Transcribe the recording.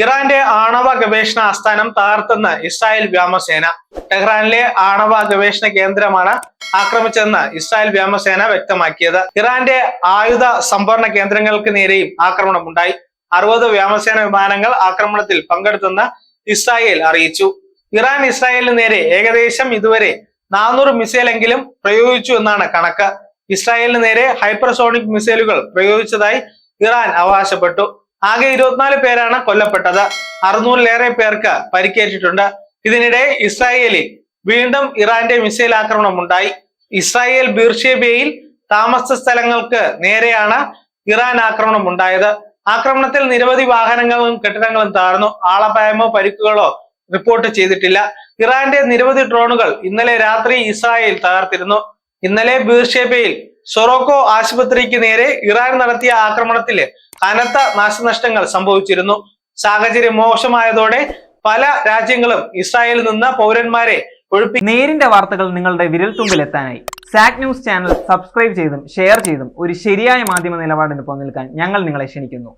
ഇറാന്റെ ആണവ ഗവേഷണ ആസ്ഥാനം തകർത്തെന്ന് ഇസ്രായേൽ വ്യോമസേന. ടെഹ്റാനിലെ ആണവ ഗവേഷണ കേന്ദ്രമാണ് ആക്രമിച്ചതെന്ന് ഇസ്രായേൽ വ്യോമസേന വ്യക്തമാക്കിയത്. ഇറാന്റെ ആയുധ സംഭരണ കേന്ദ്രങ്ങൾക്ക് നേരെയും ആക്രമണമുണ്ടായി. അറുപത് വ്യോമസേന വിമാനങ്ങൾ ആക്രമണത്തിൽ പങ്കെടുത്തെന്ന് ഇസ്രായേൽ അറിയിച്ചു. ഇറാൻ ഇസ്രായേലിന് നേരെ ഏകദേശം ഇതുവരെ നാനൂറ് മിസൈലെങ്കിലും പ്രയോഗിച്ചു എന്നാണ് കണക്ക്. ഇസ്രായേലിന് നേരെ ഹൈപ്പർസോണിക് മിസൈലുകൾ പ്രയോഗിച്ചതായി ഇറാൻ അവകാശപ്പെട്ടു. ആകെ ഇരുപത്തിനാല് പേരാണ് കൊല്ലപ്പെട്ടത്. അറുന്നൂറിലേറെ പേർക്ക് പരിക്കേറ്റിട്ടുണ്ട്. ഇതിനിടെ ഇസ്രായേലിൽ വീണ്ടും ഇറാന്റെ മിസൈൽ ആക്രമണം ഉണ്ടായി. ഇസ്രായേൽ ബീർഷേബയിൽ താമസ സ്ഥലങ്ങൾക്ക് നേരെയാണ് ഇറാൻ ആക്രമണം ഉണ്ടായത്. ആക്രമണത്തിൽ നിരവധി വാഹനങ്ങളും കെട്ടിടങ്ങളും താഴ്ന്നു ആളപായമോ പരിക്കുകളോ റിപ്പോർട്ട് ചെയ്തിട്ടില്ല. ഇറാന്റെ നിരവധി ഡ്രോണുകൾ ഇന്നലെ രാത്രി ഇസ്രായേൽ തകർത്തിരുന്നു. ഇന്നലെ ബീർഷേബയിൽ സൊറോക്കോ ആശുപത്രിക്ക് നേരെ ഇറാൻ നടത്തിയ ആക്രമണത്തിൽ കനത്ത നാശനഷ്ടങ്ങൾ സംഭവിച്ചിരുന്നു. സാഹചര്യം മോശമായതോടെ പല രാജ്യങ്ങളും ഇസ്രായേലിൽ നിന്ന് പൗരന്മാരെ ഒഴിപ്പി നേരിന്റെ വാർത്തകൾ നിങ്ങളുടെ വിരൽത്തുമ്പിലെത്താനായി. സാക് ന്യൂസ് ചാനൽ സബ്സ്ക്രൈബ് ചെയ്തും ഷെയർ ചെയ്തും ഒരു ശരിയായ മാധ്യമ നിലപാടിന് പങ്കെടുക്കാൻ ഞങ്ങൾ നിങ്ങളെ ക്ഷണിക്കുന്നു.